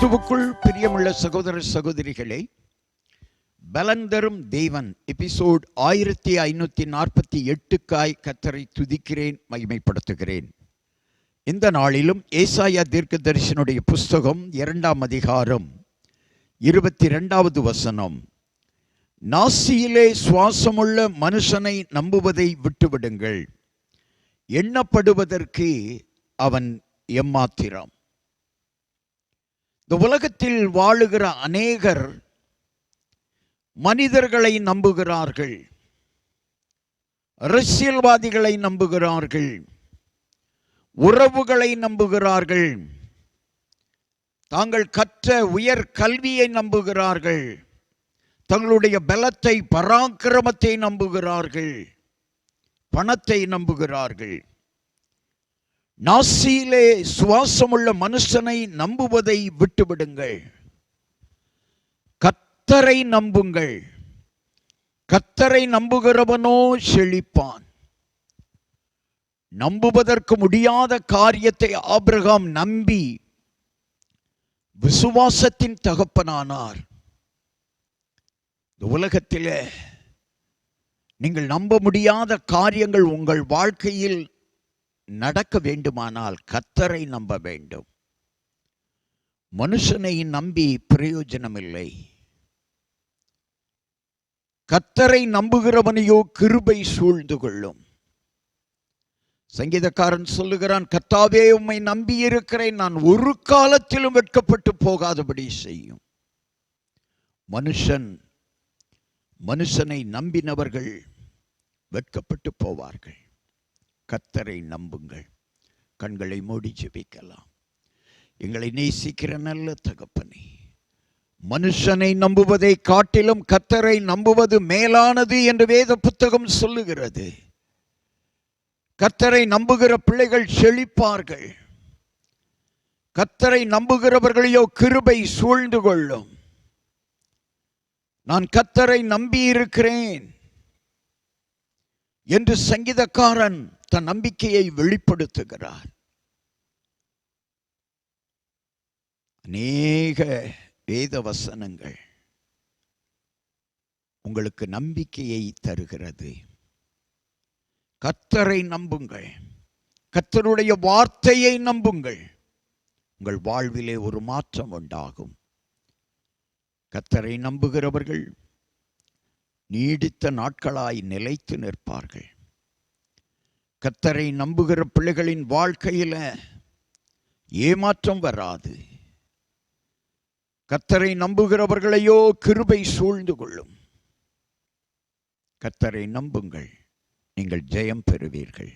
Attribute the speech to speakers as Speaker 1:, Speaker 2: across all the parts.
Speaker 1: பிரியமுள்ள சகோதர சகோதரிகளே பலந்தரும் தேவன். எபிசோட் ஆயிரத்தி ஐநூற்றி நாற்பத்தி எட்டுக்காய் கத்தரை துதிக்கிறேன் மகிமைப்படுத்துகிறேன். இந்த நாளிலும் ஏசாயா தீர்க்க தரிசனுடைய புஸ்தகம் இரண்டாம் அதிகாரம் இருபத்தி ரெண்டாவது வசனம். நாசியிலே சுவாசமுள்ள மனுஷனை நம்புவதை விட்டுவிடுங்கள். எண்ணப்படுவதற்கு அவன் எம்மாத்திரம். இந்த உலகத்தில் வாழுகிற அநேகர் மனிதர்களை நம்புகிறார்கள். அரசியல்வாதிகளை நம்புகிறார்கள். உறவுகளை நம்புகிறார்கள். தாங்கள் கற்ற உயர் கல்வியை நம்புகிறார்கள். தங்களுடைய பலத்தை பராக்கிரமத்தை நம்புகிறார்கள். பணத்தை நம்புகிறார்கள். நாசியிலே சுவாசமுள்ள மனுஷனை நம்புவதை விட்டுவிடுங்கள். கத்தரை நம்புங்கள். கத்தரை நம்புகிறவனோ செழிப்பான். நம்புவதற்கு முடியாத காரியத்தை ஆபிரகாம் நம்பி விசுவாசத்தின் தகப்பனானார். இந்த உலகத்திலே நீங்கள் நம்ப முடியாத காரியங்கள் உங்கள் வாழ்க்கையில் நடக்க வேண்டுமானால் கத்தரை நம்ப வேண்டும். மனுஷனை நம்பி பிரயோஜனமில்லை. கத்தரை நம்புகிறவனையோ கிருபை சூழ்ந்து கொள்ளும். சங்கீதக்காரன் சொல்லுகிறான் கத்தாவே உம்மை நம்பி இருக்கிறேன். நான் ஒரு காலத்திலும் வெட்கப்பட்டு போகாதபடி செய்யும். மனுஷன் மனுஷனை நம்பினவர்கள் வெட்கப்பட்டு போவார்கள். கத்தரை நம்புங்கள். கண்களை மூடி ஜெபிக்கலாம். எங்களை நேசிக்கிற நல்ல தகப்பனே மனுஷனை நம்புவதை காட்டிலும் கத்தரை நம்புவது மேலானது என்று வேத புத்தகம் சொல்லுகிறது. கத்தரை நம்புகிற பிள்ளைகள் செழிப்பார்கள். கத்தரை நம்புகிறவர்களையோ கிருபை சூழ்ந்து கொள்ளும். நான் கத்தரை நம்பியிருக்கிறேன் என்று சங்கீதக்காரன் தன் நம்பிக்கையை வெளிப்படுத்துகிறார். அநேக வேத வசனங்கள் உங்களுக்கு நம்பிக்கையை தருகிறது. கத்தரை நம்புங்கள். கத்தருடைய வார்த்தையை நம்புங்கள். உங்கள் வாழ்விலே ஒரு மாற்றம் உண்டாகும். கத்தரை நம்புகிறவர்கள் நீடித்த நாட்களாய் நிலைத்து நிற்பார்கள். கத்தரை நம்புகிற பிள்ளைகளின் வாழ்க்கையில் ஏமாற்றம் வராது. கத்தரை நம்புகிறவர்களையோ கிருபை சூழ்ந்து கொள்ளும். கத்தரை நம்புங்கள் நீங்கள் ஜெயம் பெறுவீர்கள்.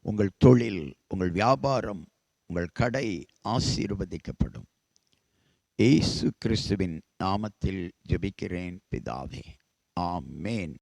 Speaker 1: உங்கள் தொழில் உங்கள் வியாபாரம் உங்கள் கடை ஆசீர்வதிக்கப்படும். ஏசு கிறிஸ்துவின் நாமத்தில் ஜெபிக்கிறேன் பிதாவே. ஆமேன்.